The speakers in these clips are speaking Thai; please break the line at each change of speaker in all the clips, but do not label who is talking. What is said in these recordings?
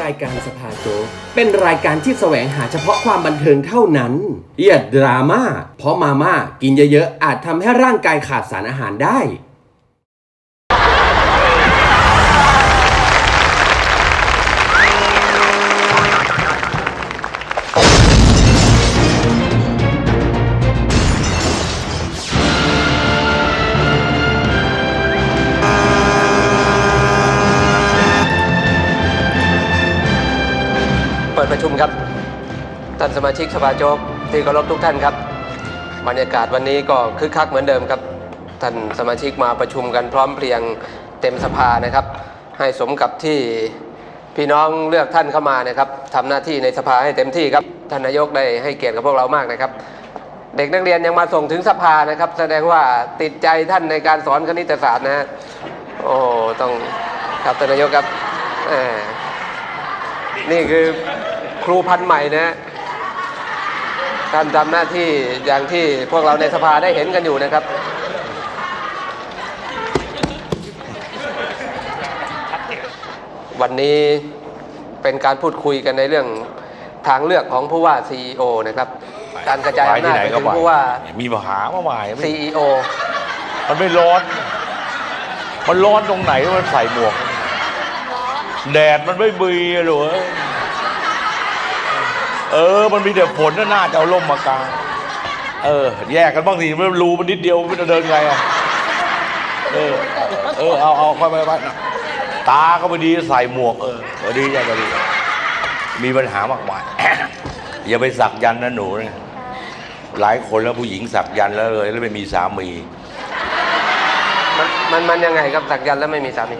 รายการสภาโจ๊กเป็นรายการที่แสวงหาเฉพาะความบันเทิงเท่านั้นอย่าดราม่าเพราะมาม่ากินเยอะๆอาจทำให้ร่างกายขาดสารอาหารได้
ท่านสมาชิกสภาโจ๊กที่เคารพทุกท่านครับ บรรยากาศวันนี้ก็คึกคักเหมือนเดิมครับ ท่านสมาชิกมาประชุมกันพร้อมเพรียงเต็มสภานะครับ ให้สมกับที่พี่น้องเลือกท่านเข้ามานะครับทำหน้าที่ในสภาให้เต็มที่ครับท่านนายกได้ให้เกียรติกับพวกเรามากนะครับ เด็กนักเรียนยังมาส่งถึงสภานะครับ แสดงว่าติดใจท่านในการสอนคณิตศาสตร์นะฮะโอ้ต้องครับท่านนายกครับนี่คือครูพันธุ์ใหม่นะ ท่านทำหน้าที่อย่างที่พวกเราในสภาได้เห็นกันอยู่นะครับ วันนี้เป็นการพูดคุยกันในเรื่องทางเลือกของผู้ว่า CEO นะครับ การกระจาย
ไป
อำ
ที่
นาจ
ไหน
ไป
ก็
ถึง
ไป
ผู้ว่า
มีปัญหามาใหม่ไม่
CEO
มันไม่ร้อน มันร้อนตรงไหนมันใส่หมวก แดดมันไม่มีอะหรอ เออ มันมีแต่ฝนน่ะน่าจะเอาร่มมากางเออ แยกกันบ้างสิมันรูมันนิดเดียวมันจะเดินไงอะเออ เออ เอาเอาค่อยไปไปตาก็ไม่ดีใส่หมวกเออพอดีจ้ะพอดี มีปัญหามากมายอย่าไปสักยันต์นะหนูนะหลายคนแล้วผู้หญิงสักยันต์แล้วเลย แล้วไม่มีสามี
มันมันมันยังไงครับสักยันต์แล้วไม่มีสามี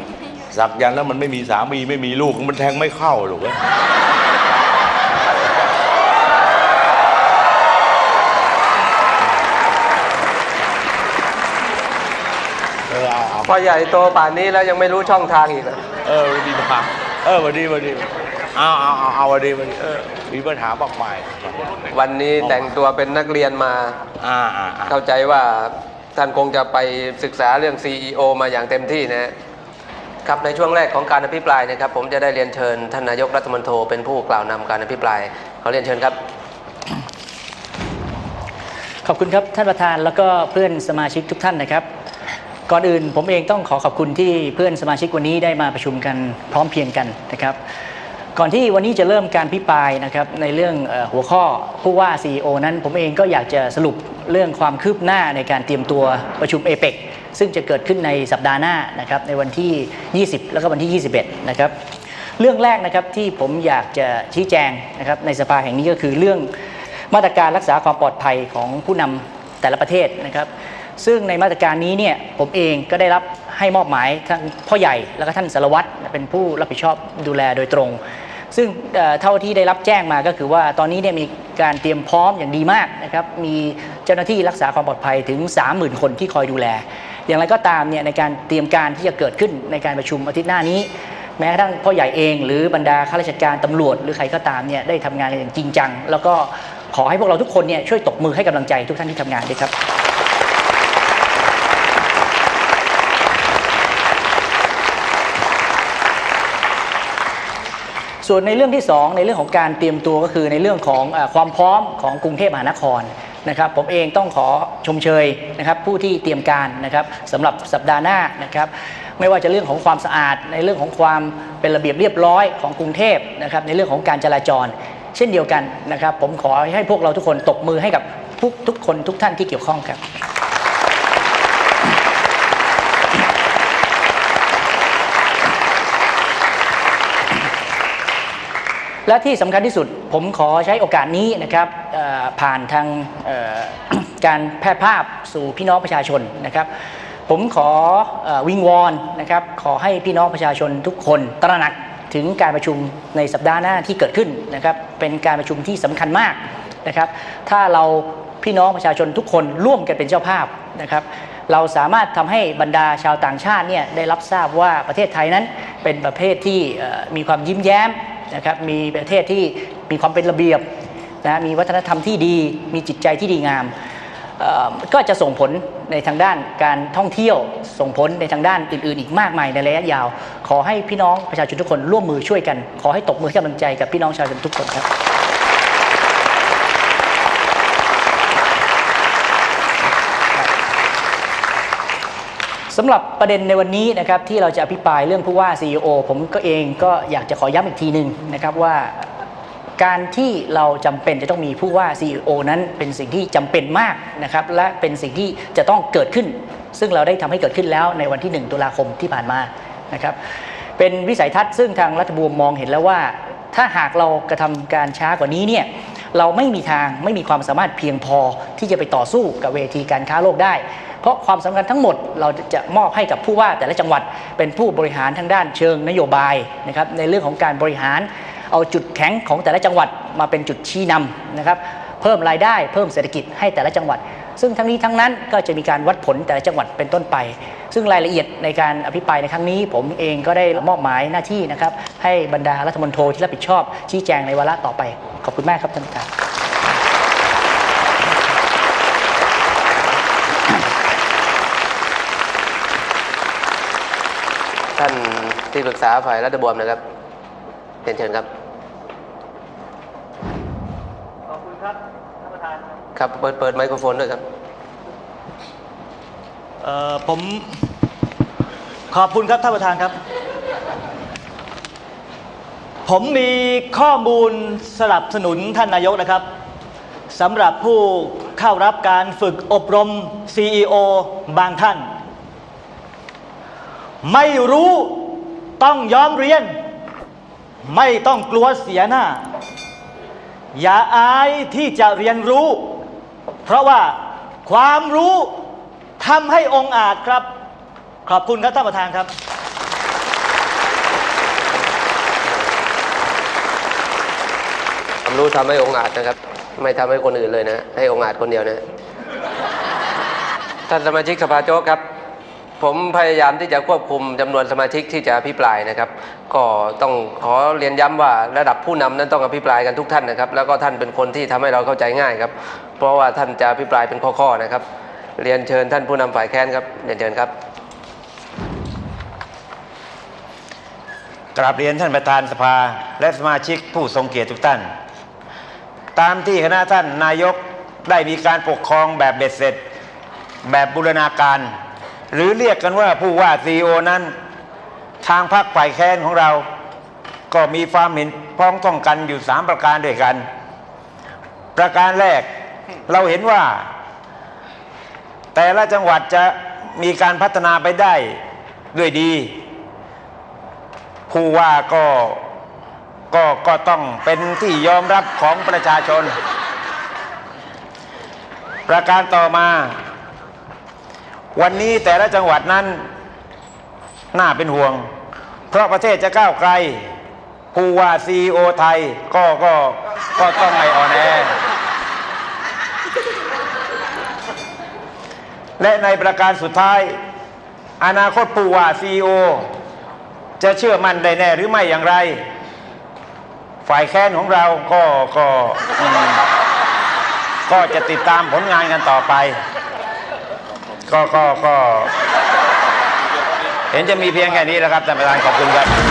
สักยันต์แล้วมันไม่มีสามีไม่มีลูกมันแทงไม่เข้าหรอกเว้ย
พอใหญ่โตป่านนี้แล้วยังไม่รู้ช่องทางอีกเหรอ
เออวันดีมาเออวันดีวันดีเอาเอาเอาเอาวันดีวันดีเออมีปัญหามากมาย
วันนี้แต่งตัวเป็นนักเรียนมา
อ่าอ่าอ่า
เข้าใจว่าท่านคงจะไปศึกษาเรื่อง CEO มาอย่างเต็มที่นะครับในช่วงแรกของการอภิปรายนะครับ ผมจะได้เรียนเชิญท่านนายกรัฐมนตรีเป็นผู้กล่าวนำการอภิปรายเขาเรียนเชิญครับ
ขอบคุณครับท่านประธานแล้วก็เพื่อนสมาชิกทุกท่านนะครับ ก่อนอื่นผมเองต้องขอขอบคุณที่เพื่อนสมาชิกวันนี้ได้มาประชุมกันพร้อมเพรียงกันนะครับ ก่อนที่วันนี้จะเริ่มการพิปรายนะครับในเรื่องหัวข้อผู้ว่า CEO นั้น ผมเองก็อยากจะสรุปเรื่องความคืบหน้าในการเตรียมตัวประชุมเอเปกซึ่งจะเกิดขึ้นในสัปดาห์หน้านะครับในวันที่ 20 แล้วก็วันที่ 21 นะครับเรื่องแรกนะครับที่ผมอยากจะชี้แจงนะครับในสภาแห่งนี้ก็คือเรื่องมาตรการรักษาความปลอดภัยของผู้นำแต่ละประเทศนะครับ ซึ่งในมาตรการนี้เนี่ยผมเองก็ได้รับให้มอบหมายทั้งพ่อใหญ่แล้วก็ท่านสารวัตรเป็นผู้รับผิดชอบดูแลโดยตรง ซึ่งเท่าที่ได้รับแจ้งมาก็คือว่าตอนนี้เนี่ยมีการเตรียมพร้อมอย่างดีมากนะครับมีเจ้าหน้าที่รักษาความปลอดภัยถึง 30,000 คนที่คอยดูแล อย่างไรก็ตามเนี่ยในการเตรียมการที่จะเกิดขึ้นในการประชุมอาทิตย์หน้านี้แม้กระทั่งพ่อใหญ่เองหรือบรรดาข้าราชการตำรวจ หรือใครก็ตามเนี่ยได้ทำงานกันอย่างจริงจัง แล้วก็ขอให้พวกเราทุกคนเนี่ยช่วยตบมือให้กำลังใจทุกท่านที่ทำงานด้วยครับ ส่วนในเรื่องที่ 2 ในเรื่องของการเตรียมตัวก็คือในเรื่องของออความพร้อมของกรุงเทพมหานครนะครับผมเองต้องขอชมเชยนะครับผู้ที่เตรียมการนะครับสำหรับสัปดาห์หน้านะครับไม่ว่าจะเรื่องของความสะอาด ในเรื่องของความเป็นระเบียบเรียบร้อยของกรุงเทพนะครับในเรื่องของการจราจร เช่นเดียวกันนะครับ ผมขอให้พวกเราทุกคนตบมือให้กับทุกทุกคนทุกท่านที่เกี่ยวข้องครับ และที่สำคัญที่สุดผมขอใช้โอกาสนี้นะครับผ่านทางการแพร่ภาพสู่พี่น้องประชาชนนะครับ ผมขออวิงวอนนะครับขอให้พี่น้องประชาชนทุกคนตระหนักถึงการประชุมในสัปดาห์หน้าที่เกิดขึ้นนะครับเป็นการประชุมที่สำคัญมากนะครับถ้าเราพี่น้องประชาชนทุกคนร่วมกันเป็นเจ้าภาพนะครับเราสามารถทำให้บรรดาชาวต่างชาติเนี่ยได้รับทราบว่าประเทศไทยนั้นเป็นประเทศที่มีความยิ้มแย้ม นะครับมีประเทศที่มีความเป็นระเบียบนะมีวัฒนธรรมที่ดี มีจิตใจที่ดีงาม ก็จะส่งผลในทางด้านการท่องเที่ยวส่งผลในทางด้านอื่น ๆ อีกมากมายในระยะยาว ขอให้พี่น้องประชาชนทุกคนร่วมมือช่วยกัน ขอให้ตบมือให้กำลังใจกับพี่น้องประชาชนทุกคนครับ สำหรับประเด็นในวันนี้นะครับที่เราจะอภิปรายเรื่องผู้ว่า CEO ผมก็เองก็อยากจะขอย้ำอีกทีหนึ่งนะครับว่าการที่เราจำเป็นจะต้องมีผู้ว่า CEO นั้นเป็นสิ่งที่จำเป็นมากนะครับและเป็นสิ่งที่จะต้องเกิดขึ้น ซึ่งเราได้ทำให้เกิดขึ้นแล้วในวันที่ 1 ตุลาคมที่ผ่านมานะครับเป็นวิสัยทัศน์ซึ่งทางรัฐบวมมองเห็นแล้วว่า ถ้าหากเรากระทำการช้ากว่านี้เนี่ย เราไม่มีทางไม่มีความสามารถเพียงพอที่จะไปต่อสู้กับเวทีการค้าโลกได้ เพราะความสำคัญทั้งหมดเราจะมอบให้กับผู้ว่าแต่ละจังหวัดเป็นผู้บริหารทางด้านเชิงนโยบายนะครับในเรื่องของการบริหารเอาจุดแข็งของแต่ละจังหวัดมาเป็นจุดชี้นำนะครับเพิ่มรายได้เพิ่มเศรษฐกิจให้แต่ละจังหวัด ซึ่งทั้งนี้ทั้งนั้นก็จะมีการวัดผลแต่ละจังหวัดเป็นต้นไป ซึ่งรายละเอียดในการอภิปรายในครั้งนี้ ผมเองก็ได้มอบหมายหน้าที่นะครับให้บรรดารัฐมนตรีที่รับผิดชอบ ชี้แจงในวาระต่อไป ขอบคุณมากครับท่านประธาน
ท่านที่ปรึกษาฝ่ายรัฐบวมนะครับเรียนเชิญครับ
ครับ
เปิดเปิดไมโครโฟนด้วยครับ
เอ่อผมขอบคุณครับท่านประธานครับ ผมมีข้อมูลสนับสนุนท่านนายกนะครับสำหรับผู้เข้ารับการฝึกอบรม CEO บางท่าน ไม่รู้ต้องยอมเรียน ไม่ต้องกลัวเสียหน้า อย่าอายที่จะเรียนรู้ เพราะว่าความรู้ทำให้องค์อาจครับ ขอบคุณครับท่านประธานครับ
ความรู้ทำให้องค์อาจนะครับ ไม่ทำให้คนอื่นเลยนะ ให้องค์อาจคนเดียวนะ ท่านสมาชิกสภาโจ๊กครับผมพยายามที่จะควบคุมจำนวนสมาชิกที่จะอภิปรายนะครับ ก็ต้องขอเรียนย้ำว่าระดับผู้นำนั้นต้องอภิปรายกันทุกท่านนะครับ แล้วก็ท่านเป็นคนที่ทำให้เราเข้าใจง่ายครับ เพราะว่าท่านจะอภิปรายเป็นข้อๆนะครับ เรียนเชิญท่านผู้นำฝ่ายแค้นครับเรียนเชิญครับ
กราบเรียนท่านประธานสภาและสมาชิกผู้ทรงเกียรติทุกท่าน ตามที่คณะท่านนายกได้มีการปกครองแบบเบ็ดเสร็จ แบบบูรณาการ หรือเรียกกันว่าผู้ว่าซีโอนั้น ทางพรรคฝ่ายแค้นของเรา ก็มีความเห็นพ้องต้องกันอยู่สามประการด้วยกัน ประการแรก เราเห็นว่า แต่ละจังหวัดจะมีการพัฒนาไปได้ด้วยดี ผู้ว่าก็ก็ก็ต้องเป็นที่ยอมรับของประชาชน ประการต่อมา วันนี้แต่ละจังหวัดนั้น น่าเป็นห่วง เพราะประเทศจะก้าวไกล ผู้ว่าซีโอไทยก็ก็ก็ต้องไม่อ่อนแอ และในประการสุดท้าย อนาคตผู้ว่าซีโอจะเชื่อมั่นได้แน่หรือไม่อย่างไร ฝ่ายแค้นของเราก็ก็ก็จะติดตามผลงานกันต่อไป ก็ก็ก็ เห็นจะมีเพียงแค่นี้แล้วครับท่านประธานขอบคุณครับ